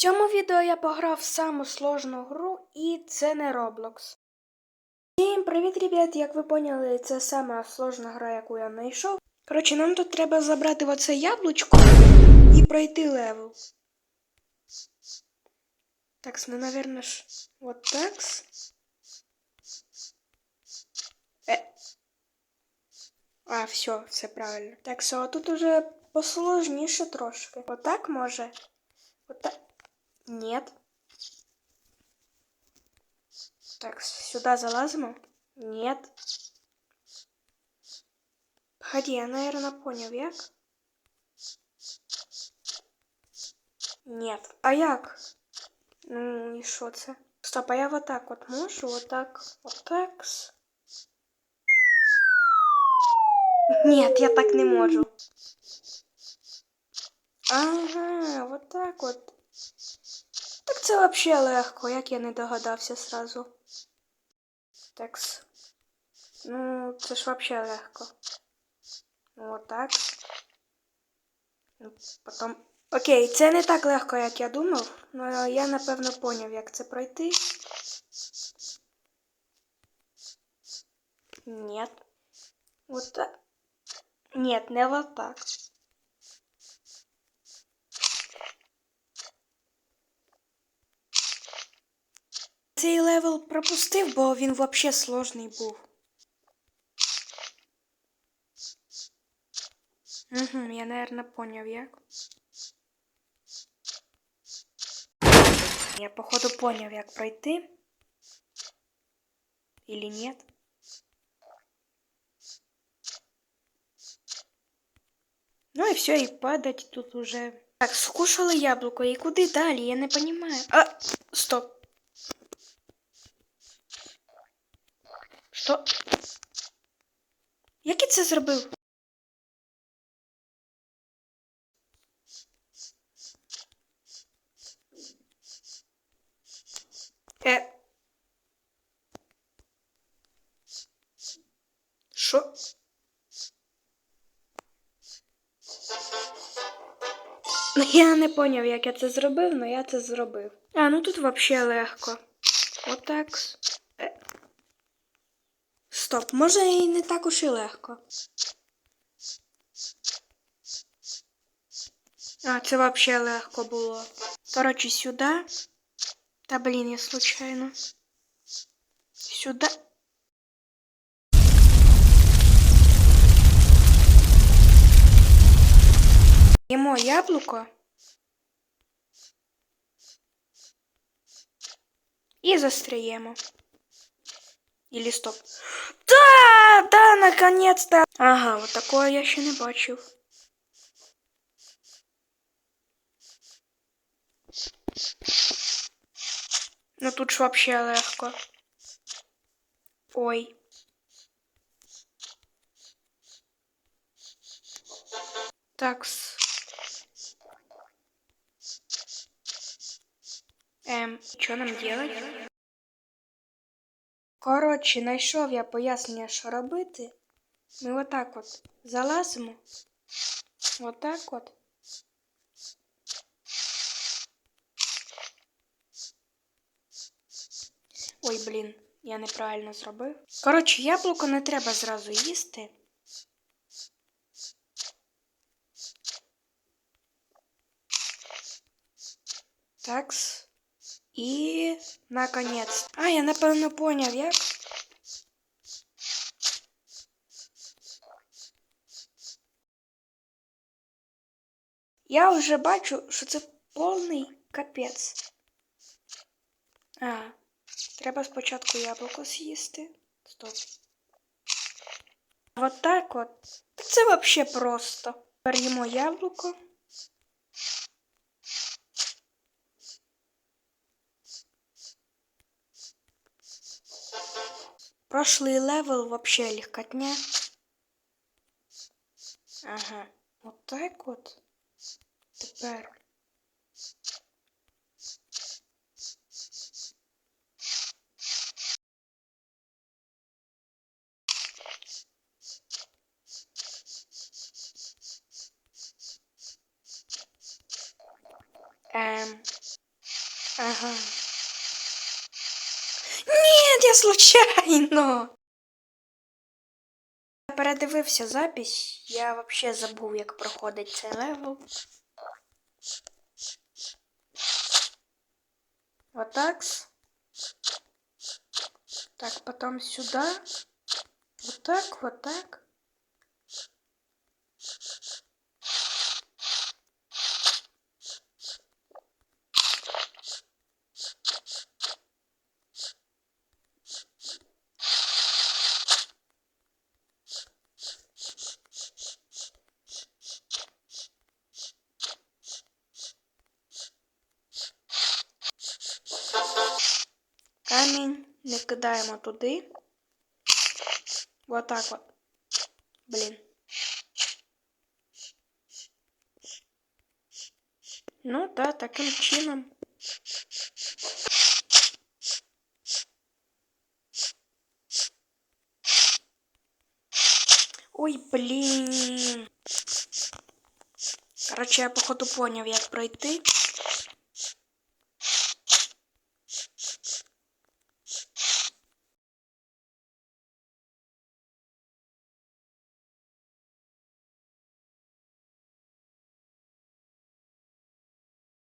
цьому відео я пограв саму сложну гру, і це не Roblox. Всім привіт, ребят! Як ви поняли, це сама сложна гра, яку я знайшов. Коротше, нам тут треба забрати оце яблучко і пройти левел. Так, ну, наверное, ж вот так. Е. А, все, все правильно. Так, все, а тут уже посложніше трошки. Отак може. Отак. Нет. Так, сюда залазимо? Нет. Погоди, я, наверное, понял, як? Нет. А як? Ну, і що це? Стоп, а я вот так вот можу, вот так, вот так. Нет, я так не можу. Ага, вот так вот. Це вообще легко, як я не догадався сразу. Такс. Ну, це ж вообще легко. Вот так. Ну, потом. Окей, це не так легко, як я думав, але я напевно поняв, як це пройти. Нет. Вот так. Нет, не вот так. Цей левел пропустив, бо він вообще сложний був. Угу, я, наверное, поняв, як. Я, походу, поняв, як пройти. Или нет? Ну и все, и падать тут уже. Так, скушали яблуко, и куди далі? Я не понимаю. А, стоп. Що? Як я це зробив? Е. Що? Ну, я не поняв, як я це зробив, але я це зробив. А, ну тут взагалі легко. Отак. Стоп, може і не так уж і легко. А, це взагалі легко було. Коротше, сюди. Та блін, я случайно. Сюди. Їмо яблуко. І застряємо. Или стоп. Да, да, наконец-то. Ага, вот такое я ще не бачив. Ну тут ж вообще легко. Ой. Такс. Ем, що нам делать? Коротше, знайшов я пояснення, що робити. Ми отак от залазимо. Отак от. Ой, блін, я неправильно зробив. Коротше, яблуко не треба зразу їсти. Такс. І наконець. А, я напевно поняв, як. Я вже бачу, що це повний капець. А, треба спочатку яблуко з'їсти. Стоп. Вот так от. Так це вообще просто. Беремо яблуко. Прошлый левел вообще легкотня. Ага. Вот так вот. Тепер. Ем. Ага. Ні, я случайно. Я передивився запись, я вообще забув, як проходить цей левел. Вот Так, потом сюда. Вот так, вот так. Камінь не кидаємо туди. Вот так от. Блін. Ну, да, таким чином. Ой, блін. Короче, я походу поняв, як пройти.